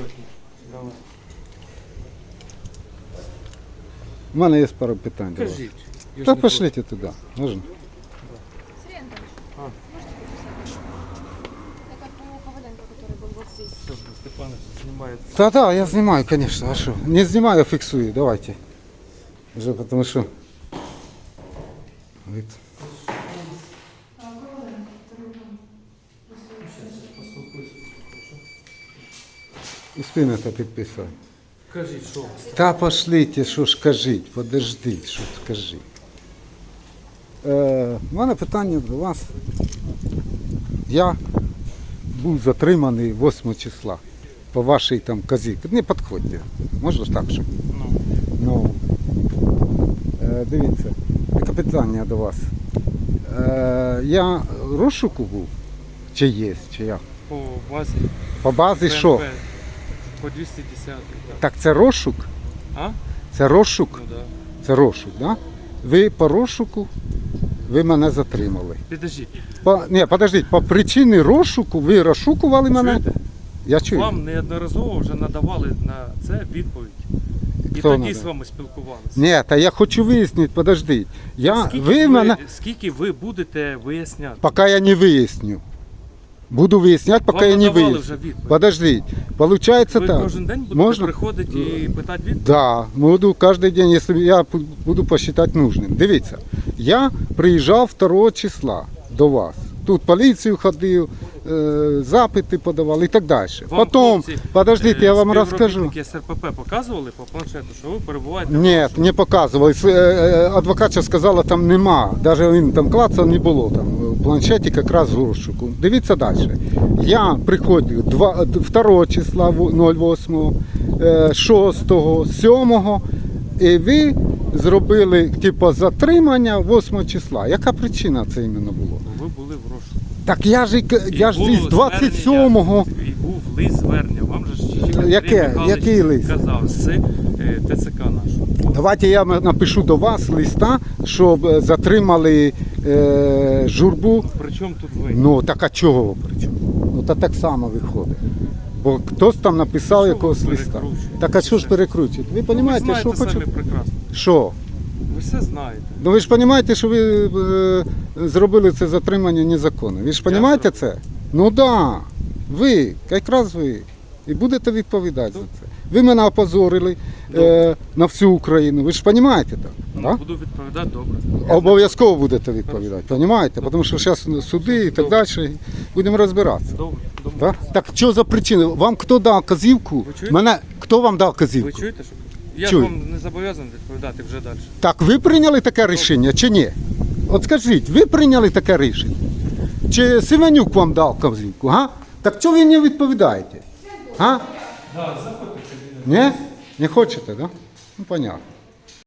Давай. У мене є пару питань до вас. Кажіть. Я ж Та не пошліть туди. Можна? Сергей Анатольевич, А. можете подписать? Это по Коваленко, который был вот здесь. проти. Все, Степанович знімає. Та да, я знімаю, звісно. А що? Не знімаю, а фіксую. Давайте. Вже тому що. Вид. І спину то. Кажіть, що? Та пошліть, що ж кажіть, подождіть, що скажіть. Е, у мене питання до вас. Я був затриманий 8 числа по вашій там казі. Не підходьте. Можна ж так, щоб. Ну, Ну, е, дивіться, таке питання до вас. Е, я розшуку був? Чи є, чи як? по базі. По базі що? По 210. Так. Так це розшук? А? Це розшук? Ну да. Це розшук, да? Ви по розшуку, ви мене затримали. Підождіть. По, ні, подождіть, по причині розшуку ви розшукували мене? Чуєте? Я чую. Вам неодноразово вже надавали на це відповідь. І Хто тоді надав? з вами спілкувалися. Ні, та я хочу вияснити, подождіть. Я, скільки, ви мене, скільки ви будете виясняти? поки я не виясню. Буду виясняти, поки Вам я не надавали вже відповідь. Подождіть, получается ви так. кожен день будете Можна? приходити і питати відповідь? Да, буду кожен день, якщо я п- буду посчитати нужним. Дивіться, я приїжджав 2 числа до вас. Тут поліцію ходив, е, запити подавали і так далі. Вам, Потім, хлопці, подождіть, е, я вам розкажу. співробітники СРПП показували по планшету, що ви перебуваєте? Ні, не показували. С- е, е, Адвокатша сказала, там нема. Навіть він там клацав, не було там планшеті якраз в розшуку. Дивіться далі. Я приходив 2, 2 числа 08, е, 6, 7, і ви зробили типу, затримання 8 числа. Яка причина це іменно було? Ви були в розшуку. Так я ж, я ж з 27-го. І був лист звернення. Вам же ж Яке? Який лист? Казав з е, ТЦК нашого. Давайте я напишу до вас листа, щоб е, затримали е, журбу Причому тут ви? Ну так а чого причому? Ну та так само виходить. Бо хтось там написав якогось листа. Так а що ж перекручують? Ви Ну, розумієте, знаєте що хочу? Що? Ви все знаєте. Ну ви ж розумієте, що ви е, зробили це затримання незаконно. Ви ж розумієте це? Ну так. Да. Ви, якраз ви. І будете відповідати за це. Ви мене опозорили е, на всю Україну. Ви ж розумієте так? Ну, Да? Буду відповідати добре. Обов'язково будете відповідати, розумієте? Тому що зараз суди і так Добре. далі. Будемо розбиратися. Добре. добре. Так? Так що за причина? Вам хто дав казівку? Ви чуєте? Мене хто вам дав казівку? Ви чуєте, що я Чую. вам не зобов'язаний відповідати вже далі. Так ви прийняли таке рішення чи ні? От скажіть, ви прийняли таке рішення? Чи Семенюк вам дав казівку? Га? Так чого ви не відповідаєте? Га? Да, заходьте. Ні? Не хочете, так? Да? Ну, понятно.